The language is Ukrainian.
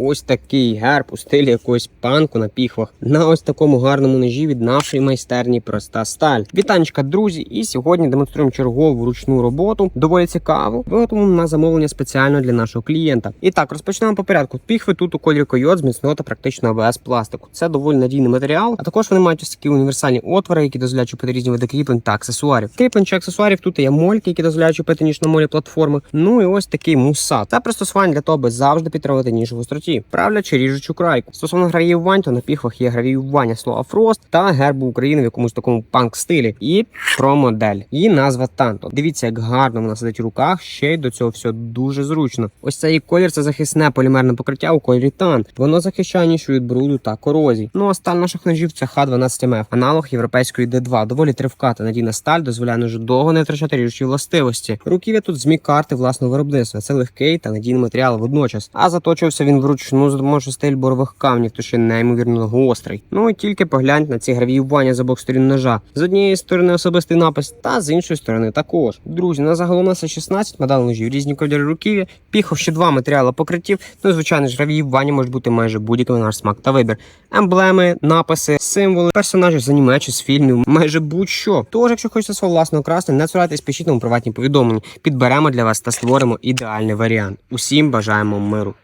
ось такий герб у стилі якогось панку на піхвах на ось такому гарному ножі від нашої майстерні проста сталь. Вітанечка, друзі! І сьогодні демонструємо чергову ручну роботу. Доволі цікаву, виготовлену на замовлення спеціально для нашого клієнта. І так, розпочнемо по порядку. Піхви тут у кольорі койот з міцного та практично АБС пластику. Це доволі надійний матеріал. А також вони мають ось такі універсальні отвори, які дозволяють чіпити різні види кріплень та аксесуарів. Кріплень чи аксесуарів тут є мольки, які дозволяють чіпити ніж на молі платформи. Ну і ось такий мусат. Це пристосування для того, аби завжди підтримувати ніж в остроті. Правлячи ріжучу крайку. Стосовно гравіювань, то на піхвах є гравіювання слова Фрост та гербу України в якомусь такому панк стилі. І про модель. Її назва Танто. Дивіться, як гарно вона сидить в руках. Ще й до цього все дуже зручно. Ось цей колір це захисне полімерне покриття у кольорі тан. Воно захищає ніж від бруду та корозії. Ну а сталь наших ножів це Х12МФ, аналог європейської Д2. Доволі тривка та надійна сталь дозволяє ножу довго не втрачати ріжучі властивості. Руків'я тут змі карти власного виробництва. Це легкий та надійний матеріал водночас. А заточився він вручну з допомогою стиль борових камнів, то ще неймовірно гострий. Ну і тільки погляньте на ці гравіювання з обох сторін ножа. З однієї сторони особистий напис, та з іншої сторони також. Друзі, на загалом нас 16 медал ножів, різні кольори руків'я, піхов ще два матеріали покриттів. Ну і звичайно ж гравіювання можуть бути майже будь-який наш смак та вибір. Емблеми, написи, символи, персонажів з аніме чи з фільмів, майже будь-що. Тож, якщо хочете свого власного красти, не цурайтесь, пишіть нам приватні повідомлення. Підберемо для вас та створимо ідеальний варіант. Усім бажаємо миру.